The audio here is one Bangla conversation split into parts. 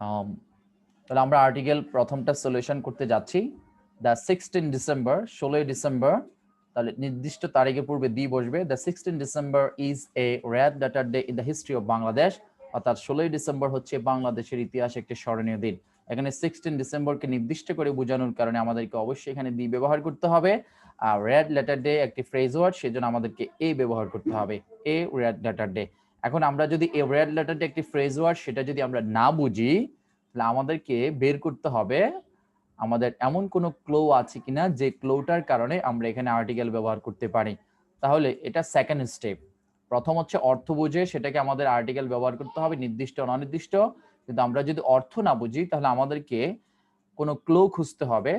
Um, তাহলে আমরা আর্টিকেল প্রথমটা সলিউশন করতে যাচ্ছি। দ্য সিক্সটিন ডিসেম্বর ষোলোই ডিসেম্বর তাহলে নির্দিষ্ট তারিখে পূর্বে দি বসবে। The sixteen December is a red letter day in the history of Bangladesh অর্থাৎ ষোলোই ডিসেম্বর হচ্ছে বাংলাদেশের ইতিহাসে একটি স্মরণীয় দিন। এখানে সিক্সটিন ডিসেম্বরকে নির্দিষ্ট করে বোঝানোর কারণে আমাদেরকে অবশ্যই এখানে দি ব্যবহার করতে হবে। আর রেড লেটার ডে একটি ফ্রেজ ওয়ার্ড সেজন্য আমাদেরকে এ ব্যবহার করতে হবে। এ রেড লেটার ডে এখন আমরা যদি এ রেড লেটার একটি ফ্রেজ ওয়ার্ড সেটা যদি আমরা না বুঝি, তাহলে আমাদেরকে বের করতে হবে আমাদের এমন কোনো ক্লো আছে কিনা যে ক্লোটার কারণে আমরা এখানে আর্টিকেল ব্যবহার করতে পারি। তাহলে এটা সেকেন্ড স্টেপ প্রথম হচ্ছে অর্থ বুঝে সেটাকে আমাদের আর্টিকেল ব্যবহার করতে হবে, নির্দিষ্ট অনির্দিষ্ট। কিন্তু আমরা যদি অর্থ না বুঝি, তাহলে আমাদেরকে কোনো ক্লো খুঁজতে হবে।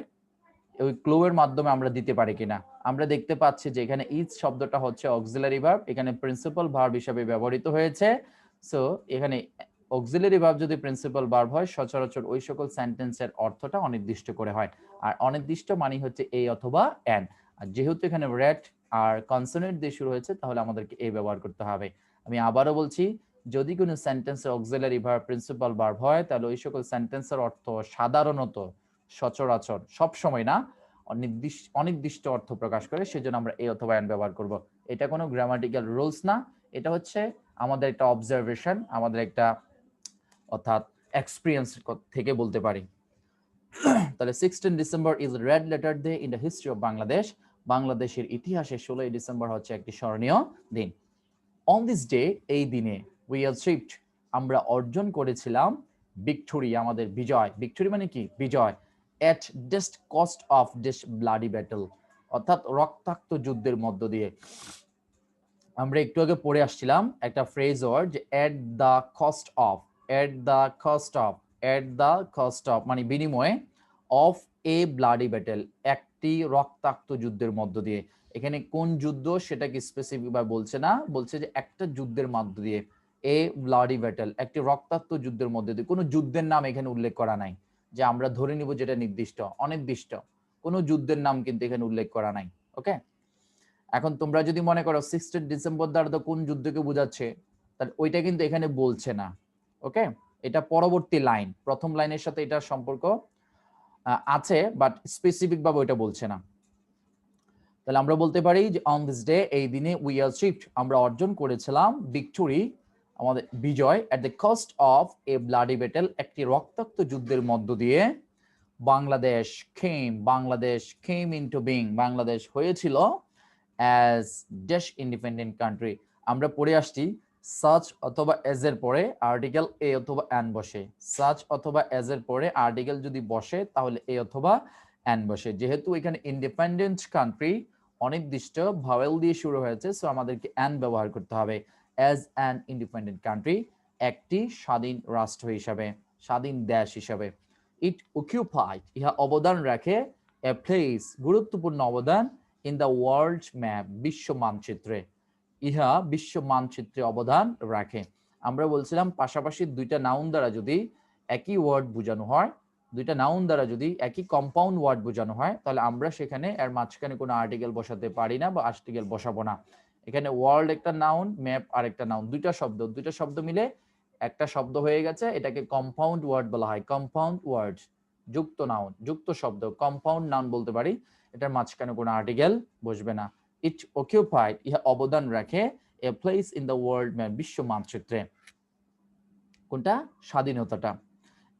ওই ক্লো এর মাধ্যমে আমরা দিতে পারি কিনা। আমরা দেখতে পাচ্ছি যে এখানে ইজ শব্দটা হচ্ছে অক্সিলারি ভার্ব এখানে প্রিন্সিপাল ভার্ব হিসেবে ব্যবহৃত হয়েছে। সো এখানে অক্সিলারি ভার্ব যদি প্রিন্সিপাল ভার্ব হয়, সচরাচর ওই সকল সেন্টেন্সের অর্থটা অনির্দিষ্ট করে হয়। আর অনির্দিষ্ট মানে হচ্ছে এই অথবা এন আর যেহেতু এখানে রেড আর কনসোনেন্ট দিয়ে শুরু হয়েছে, তাহলে আমাদেরকে এ ব্যবহার করতে হবে। আমি আবারও বলছি, যদি কোনো সেন্টেন্সের অক্সিলারি ভার্ব প্রিন্সিপাল ভার্ব হয়, তাহলে ওই সকল সেন্টেন্সের অর্থ সাধারণত সচরাচর সব সময় না, অনির্দিষ্ট অনির্দিষ্ট অর্থ প্রকাশ করে সেজন্য আমরা এ অথবা এন ব্যবহার করব। এটা কোনো গ্রামাটিক্যাল রুলস না, এটা হচ্ছে আমাদের একটা অবজারভেশন আমাদের একটা অর্থাৎ এক্সপিরিয়েন্স থেকে বলতে পারি। তাহলে sixteen December is red letter day in the history of Bangladesh বাংলাদেশের ইতিহাসে ষোলোই ডিসেম্বর হচ্ছে একটি স্মরণীয় দিন। অন দিস ডে এই দিনে উই অ্যাচিভড আমরা অর্জন করেছিলাম ভিক্টোরি আমাদের বিজয়। ভিক্টোরি মানে কি? বিজয়। At dist cost of this bloody battle অর্থাৎ রক্তাক্ত যুদ্ধের মধ্য দিয়ে। আমরা একটু আগে পড়ে আসছিলাম একটা ফ্রেজ ওয়ার্ড যে at the cost of at the cost of at the cost of মানে বিনিময়ে অফ এ ব্লাডি ব্যাটেল একটি রক্তাক্ত যুদ্ধের মধ্য দিয়ে। এখানে কোন যুদ্ধ সেটা কি স্পেসিফিক ভাবে বলছে না, বলছে যে একটা যুদ্ধের মধ্য দিয়ে এ ব্লাডি ব্যাটেল একটি রক্তাক্ত যুদ্ধের মধ্যে দিয়ে। কোনো যুদ্ধের নাম এখানে উল্লেখ করা নাই। যে আমরা ধরে নিব যেটা নির্দিষ্ট, অনির্দিষ্ট। কোনো যুদ্ধের নাম কিন্তু এখানে উল্লেখ করা নাই, ওকে? এখন তোমরা যদি মনে করো সিক্সটিন ডিসেম্বর দ্বারা তো কোন যুদ্ধকে বোঝাচ্ছে, তাহলে ওইটা কিন্তু এখানে বলছে না, ওকে? এটা পরবর্তী লাইন, প্রথম লাইনের সাথে এটা সম্পর্ক আছে বাট স্পেসিফিক ভাবে ওইটা বলছে না। তাহলে আমরা বলতে পারি যে অন দিস ডে এই দিনে উই আর শিফট আমরা অর্জন করেছিলাম ভিক্টোরি আমাদের বিজয় at the cost of a bloody battle একটি রক্তাক্ত যুদ্ধের মধ্য দিয়ে Bangladesh came Bangladesh came into being Bangladesh হয়েছিল অ্যাজ ডেশ ইন্ডিপেন্ডেন্ট কান্ট্রি আমরা পড়ে আসছি সাচ অথবা এজ এর পরে আর্টিকেল এ অথবা অ্যান বসে। সাচ অথবা এজ এর পরে আর্টিকেল যদি বসে, তাহলে এ অথবা অ্যান বসে। যেহেতু এখানে ইন্ডিপেন্ডেন্ট কান্ট্রি অনির্দিষ্ট ভাওয়েল দিয়ে শুরু হয়েছে সো আমাদেরকে অ্যান ব্যবহার করতে হবে। অ্যাজ অ্যান ইন্ডিপেন্ডেন্ট কান্ট্রি একটি স্বাধীন রাষ্ট্র হিসাবে, স্বাধীন দেশ হিসাবে। ইট অকিউপাইড ইহা অবদান রাখে এ প্লেস গুরুত্বপূর্ণ অবদান ইন দ্য ওয়ার্ল্ড ম্যাপ বিশ্ব মানচিত্রে। ইহা বিশ্ব মানচিত্রে অবদান রাখে। আমরা বলছিলাম পাশাপাশি দুইটা নাউন দ্বারা যদি একই ওয়ার্ড বোঝানো হয়, দুইটা নাউন দ্বারা যদি একই কম্পাউন্ড ওয়ার্ড বোঝানো হয়, তাহলে আমরা সেখানে এর মাঝখানে কোনো আর্টিকেল বসাতে পারি না বা আর্টিকেল বসাবো না। এখানে ওয়ার্ল্ড একটা নাউন ম্যাপ আর একটা নাউন দুইটা শব্দ। দুইটা শব্দ মিলে একটা শব্দ হয়ে গেছে, এটাকে কম্পাউন্ড ওয়ার্ড বলা হয়। কম্পাউন্ড ওয়ার্ড যুক্ত নাউন যুক্ত শব্দ। কম্পাউন্ড নাউন বলতে পারি। এটার মাঝখানে কোনো আর্টিকেল বসবে না। ইট অকিউপাইড ইহা অবদান রাখে a place in the world map বিশ্ব মানচিত্রে। কোনটা? স্বাধীনতাটা।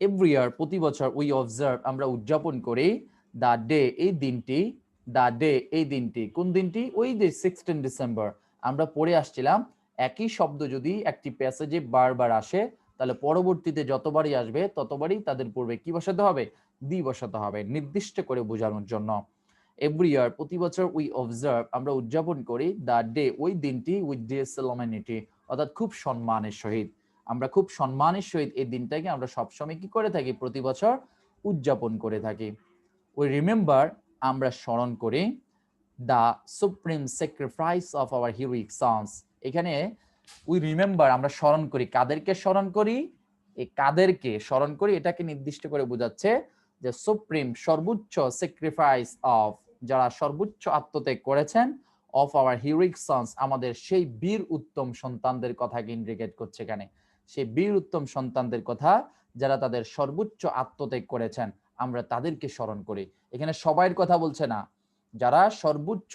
এভরি ইয়ার প্রতি বছর উই অবজার্ভ আমরা উদযাপন করি দ্য ডে এই দিনটি দ্য ডে এই দিনটি। কোন দিনটি? ওই যে সিক্সটিন ডিসেম্বর আমরা পড়ে আসছিলাম, একই শব্দ যদি একটি প্যাসেজে বারবার আসে, তাহলে পরবর্তীতে যতবারই আসবে, ততবারই তাদের পূর্বে কি বসাতে হবে? দি বসাতে হবে, নির্দিষ্ট করে বোঝানোর জন্য। এভরি ইয়ার প্রতি বছর উই অবজার্ভ আমরা উদযাপন করি দ্য ডে ওই দিনটি উইথ ডে সেলোমেনিটি অর্থাৎ খুব সম্মানের সহিত। আমরা খুব সম্মানের সহিত এই দিনটাকে আমরা সবসময় কি করে থাকি? প্রতি বছর উদযাপন করে থাকি। উই রিমেম্বার আমরা স্মরণ করি the supreme sacrifice of our heroic sons এখানে উই রিমেম্বার আমরা স্মরণ করি। কাদেরকে স্মরণ করি? এই কাদেরকে স্মরণ করি, এটাকে নির্দিষ্ট করে বোঝাচ্ছে যে সুপ্রিম সর্বোচ্চ স্যাক্রিফাইস অফ যারা সর্বোচ্চ আত্মত্যাগ করেছেন অফ আওয়ার হিরোইক সন্স আমাদের সেই বীর উত্তম সন্তানদের কথাকে ইন্ডিকেট করছে এখানে। সেই বীর উত্তম সন্তানদের কথা যারা তাদের সর্বোচ্চ আত্মত্যাগ করেছেন। আমরা তাদেরকে স্মরণ করি। এখানে সবাইয়ের কথা বলছে না, যারা সর্বোচ্চ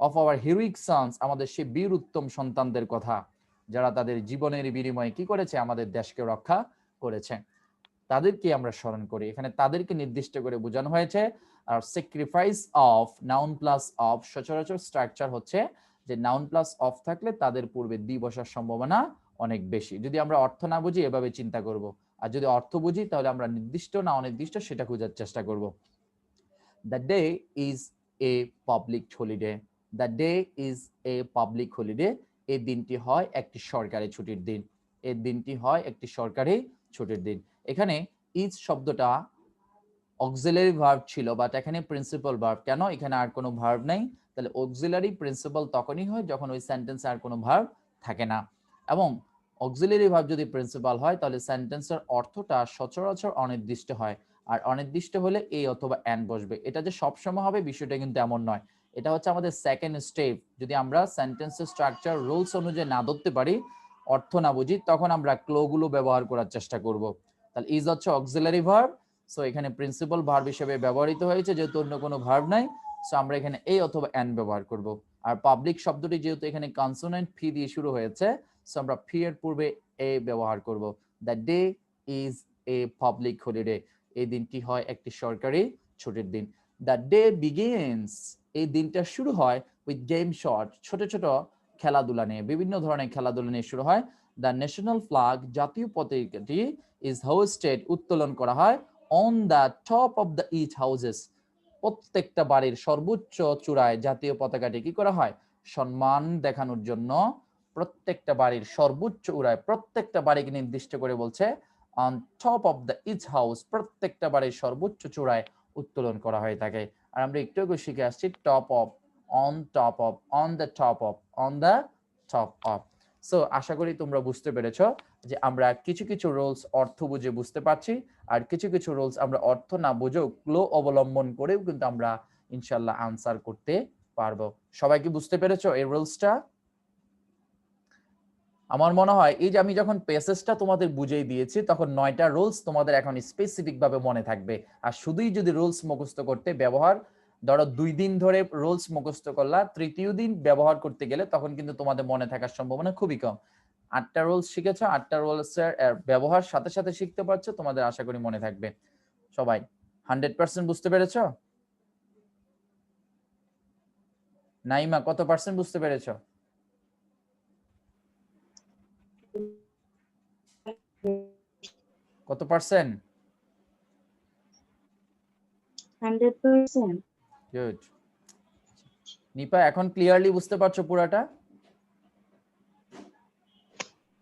অফ আওয়ার হিরোইক সন্স আমাদের সেই বীর উত্তম সন্তানদের কথা, যারা তাদের জীবনের বিনিময়ে কি করেছে? আমাদের দেশকে রক্ষা করেছে। তাদেরকে আমরা স্মরণ করি। এখানে তাদেরকে নির্দিষ্ট করে বোঝানো হয়েছে আর sacrifice of noun plus of সচরাচর স্ট্রাকচার হচ্ছে যে নাউন প্লাস অফ থাকলে তাদের পূর্বে দি বসার সম্ভাবনা অনেক বেশি। যদি আমরা অর্থ না বুঝি, এভাবে চিন্তা করব। আর যদি অর্থ বুঝি, তাহলে আমরা নির্দিষ্ট না অনির্দিষ্ট সেটা খোঁজার চেষ্টা করব। The day is a public holiday the day is a public holiday এই দিনটি হয় একটি সরকারি ছুটির দিন। এই দিনটি হয় একটি সরকারি ছুটির দিন। এখানে ইজ শব্দটা অক্সিলারি ভার্ব ছিল বাট এখানে প্রিন্সিপাল ভার্ব কেন? এখানে আর কোনো ভার্ব নাই। তাহলে অক্সিলারি প্রিন্সিপাল তখনই হয় যখন ওই সেন্টেন্সে আর কোনো ভার্ব থাকে না। এবং অক্সিলারি ভার্ব যদি প্রিন্সিপাল হয়, তাহলে সেন্টেন্সের অর্থটা সচরাচর অনির্দিষ্ট হয়। আর অনির্দিষ্ট হলে এ অথবা অ্যান বসবে। এটা যে সবসময় হবে, বিষয়টা কিন্তু এমন নয়। এটা হচ্ছে আমাদের সেকেন্ড স্টেপ যদি আমরা সেন্টেন্সের স্ট্রাকচার রুলস অনুযায়ী না ধরতে পারি, অর্থ না বুঝি, তখন আমরা ক্লোগুলো ব্যবহার করার চেষ্টা করব। তাহলে ইজ হচ্ছে অক্সিলারি ভার্ব সো এখানে প্রিন্সিপাল ভার্ব হিসেবে ব্যবহৃত হয়েছে, যেহেতু অন্য কোনো ভার্ব নাই। সো আমরা এখানে এ অথবা অ্যান ব্যবহার করব। আর পাবলিক শব্দটি যেহেতু এখানে কনসোনেন্ট ফি দিয়ে শুরু হয়েছে সো আমরা ফি এর পূর্বে এ ব্যবহার করব। The day is a public holiday এই দিনটি হয় একটি সরকারি ছুটির দিন। দ্য ডে বিগিনস এই দিনটা শুরু হয় উইথ গেম শট ছোট ছোট খেলাধুলা নিয়ে। বিভিন্ন ধরনের খেলাধুলা নিয়ে শুরু হয়। দ্য ন্যাশনাল ফ্লাগ জাতীয় পতাকাটি ইজ হোস্টেড উত্তোলন করা হয় on the top of the each houses প্রত্যেকটা বাড়ির সর্বোচ্চ চূড়ায় জাতীয় পতাকাটি কি করা হয়? সম্মান দেখানোর জন্য প্রত্যেকটা বাড়ির সর্বোচ্চ উড়ায় প্রত্যেকটা বাড়িকে নির্দিষ্ট করে বলছে on top of the each house প্রত্যেকটা বাড়ির সর্বোচ্চ চূড়ায় উত্তোলন করা হয়ে থাকে। আর আমরা একটু একটু শিখে আসছি top of on top of on the top of on the top of so আশা করি তোমরা বুঝতে পেরেছ যে আমরা কিছু কিছু রোলস অর্থ বুঝে বুঝতে পারছি, আর কিছু কিছু রোলস আমরা অর্থ না বুঝেও ক্লো অবলম্বন করেও কিন্তু আমরা ইনশাল্লাহ আনসার করতে পারব। সবাই কি বুঝতে পেরেছ এই রুলসটা আমার মনে হয় এই যে আমি যখন পেসেসটা তোমাদের বুঝিয়ে দিয়েছি, তখন নয়টা রুলস তোমাদের এখন স্পেসিফিক ভাবে মনে থাকবে। আর শুধুই যদি রুলস মুখস্থ করতে ব্যবহার, ধরো দুই দিন ধরে রুলস মুখস্থ করলা, তৃতীয় দিন ব্যবহার করতে গেলে তখন কিন্তু তোমাদের মনে থাকার সম্ভাবনা খুবই কম। আটটা রুলস শিখেছো, আটটা রুলস এর ব্যবহার সাথে সাথে শিখতে পারছ, তোমাদের আশা করি মনে থাকবে। সবাই হান্ড্রেড পার্সেন্ট বুঝতে পেরেছ? নাইমা, কত পার্সেন্ট বুঝতে পেরেছ? কত percent hundred percent. Good Nipa এখন ক্লিয়ারলি বুঝতে পারছ পুরাটা?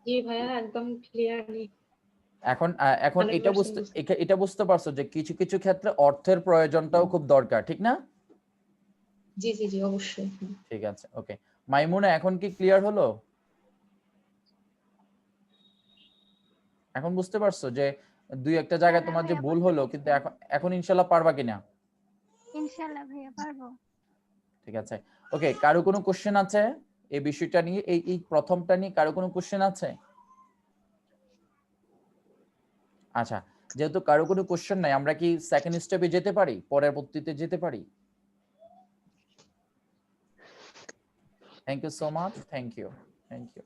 জি ভাইয়া একদম ক্লিয়ারলি এখন এখন এটা বুঝতে বুঝতে- এটা বুঝতে পারছ যে কিছু কিছু ক্ষেত্রে অর্থের প্রয়োজনটাও খুব দরকার ঠিক না? জি জি জি অবশ্যই। ঠিক আছে ওকে মাইমুনা এখন কি ক্লিয়ার হলো? এখন বুঝতে পারছ যে দুই একটা জায়গায় তোমার যে ভুল হলো কিন্তু এখন এখন ইনশাল্লাহ পারবা কিনা? ইনশাল্লাহ ভাইয়া পারব। ঠিক আছে। ওকে কারও কোনো কোশ্চেন আছে? এই বিষয়টা নিয়ে এই এই প্রথমটা নিয়ে কারও কোনো কোশ্চেন আছে? আচ্ছা যেহেতু কারও কোনো কোশ্চেন নাই আমরা কি সেকেন্ড স্টেপে যেতে পারি? পরের পরবর্তীতে যেতে পারি? Thank you so much thank you thank you